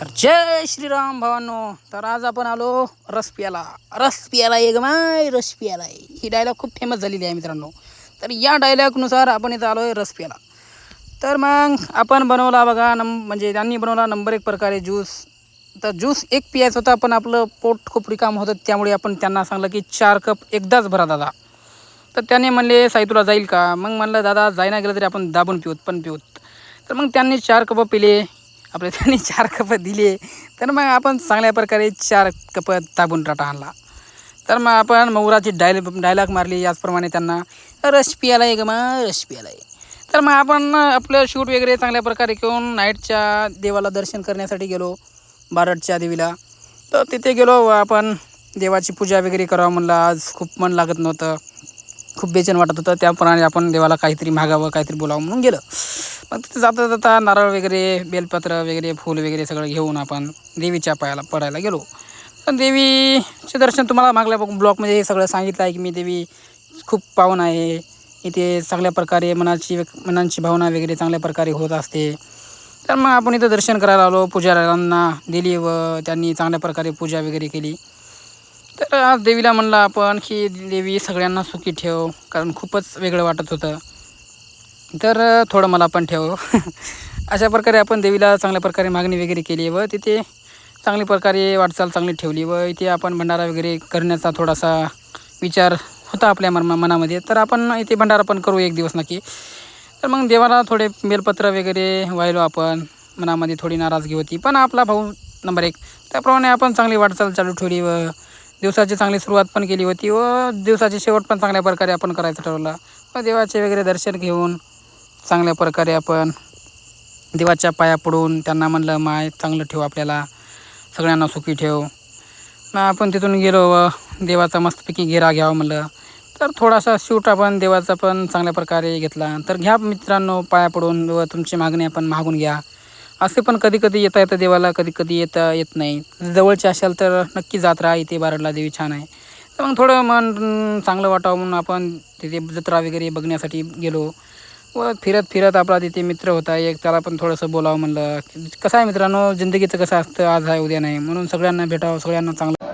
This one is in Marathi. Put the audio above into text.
तर जय श्रीराम भावांनो. तर आज आपण आलो रस प्याला रस प्याला एक माय रस प्याला ही डायलॉग खूप फेमस झालेली आहे मित्रांनो. तर या डायलॉगनुसार आपण इथं आलो आहे रस प्याला तर मग आपण बनवला बघा नम म्हणजे त्यांनी बनवला नंबर एक प्रकारे ज्यूस तर ज्यूस एक प्यायचं होतं पण आपलं पोट खूप रिकाम होतं त्यामुळे आपण त्यांना सांगलं की चार कप एकदाच भरा दादा. तर त्याने म्हणले साई तुला जाईल का? मग म्हणलं दादा जाईना गेलं तरी आपण दाबून पिऊत पण पिऊत. तर मग त्यांनी चार कप पिले. आपले त्यांनी चार कपं दिले. तर मग आपण चांगल्या प्रकारे चार कपं दाबून टाटा आणला. तर मग आपण मौराची डायल डायलॉग मारली. याचप्रमाणे त्यांना रश प्यायला आहे ग मग रश पियाला आहे तर मग आपण आपलं शूट वगैरे चांगल्या प्रकारे घेऊन नाईटच्या देवाला दर्शन करण्यासाठी गेलो. बारडच्या देवीला. तर तिथे गेलो. आपण देवाची पूजा वगैरे करावं म्हणलं. आज खूप मन लागत नव्हतं. खूप बेचन वाटत होतं. त्याप्रमाणे आपण देवाला काहीतरी मागावं काहीतरी बोलावं म्हणून गेलं. मग तिथे जाता जाता नारळ वगैरे बेलपत्र वगैरे फूल वगैरे सगळं घेऊन आपण देवीच्या पायाला पडायला गेलो. पण देवीचे दर्शन तुम्हाला मागल्या ब्लॉकमध्ये हे सगळं सांगितलं आहे की मी देवी खूप पावन आहे. इथे चांगल्या प्रकारे मनाची मनांची भावना वगैरे चांगल्या प्रकारे होत असते. तर मग आपण इथं दर्शन करायला आलो. पुजाऱ्यांना दिली व त्यांनी चांगल्या प्रकारे पूजा वगैरे केली. तर आज देवीला म्हणलं आपण की देवी सगळ्यांना सुखी ठेव कारण खूपच वेगळं वाटत होतं. तर थोडं मला पण ठेव. अशा प्रकारे आपण देवीला चांगल्या प्रकारे मागणी वगैरे केली व तिथे चांगली प्रकारे वाटचाल चांगली ठेवली व इथे आपण भंडारा वगैरे करण्याचा थोडासा विचार होता आपल्या मन मनामध्ये. तर आपण इथे भंडारा पण करू एक दिवस नक्की. तर मग देवाला थोडे बेलपत्र वगैरे वाहिलो आपण. मनामध्ये थोडी नाराजगी होती. पण आपला भाऊ नंबर एक. त्याप्रमाणे आपण चांगली वाटचाल चालू ठेवली व दिवसाची चांगली सुरुवात पण केली होती व दिवसाची शेवट पण चांगल्या प्रकारे आपण करायचं ठरवलं. व देवाचे वगैरे दर्शन घेऊन चांगल्या प्रकारे आपण देवाच्या पाया पडून त्यांना म्हणलं माय चांगलं ठेव आपल्याला. सगळ्यांना सुखी ठेव. मग आपण तिथून गेलो व देवाचा मस्तपैकी घेरा घ्यावा म्हणलं. तर थोडासा शूट आपण देवाचा पण चांगल्या प्रकारे घेतला. तर घ्या मित्रांनो पाया पडून व तुमची मागणी आपण मागून घ्या. असे पण कधी कधी येता येतं देवाला कधी कधी येता येत नाही. जवळचे असाल तर नक्की जात राहा इथे बारडला देवी छान आहे. तर मग थोडं मन चांगलं वाटावं म्हणून आपण तिथे जत्रा वगैरे बघण्यासाठी गेलो. व फिरत फिरत आपला तिथे मित्र होता एक त्याला पण थोडंसं बोलावं म्हणलं. कसं आहे मित्रांनो? जिंदगीचं कसं असतं? आज आहे उद्या नाही. म्हणून सगळ्यांना भेटावं सगळ्यांना चांगलं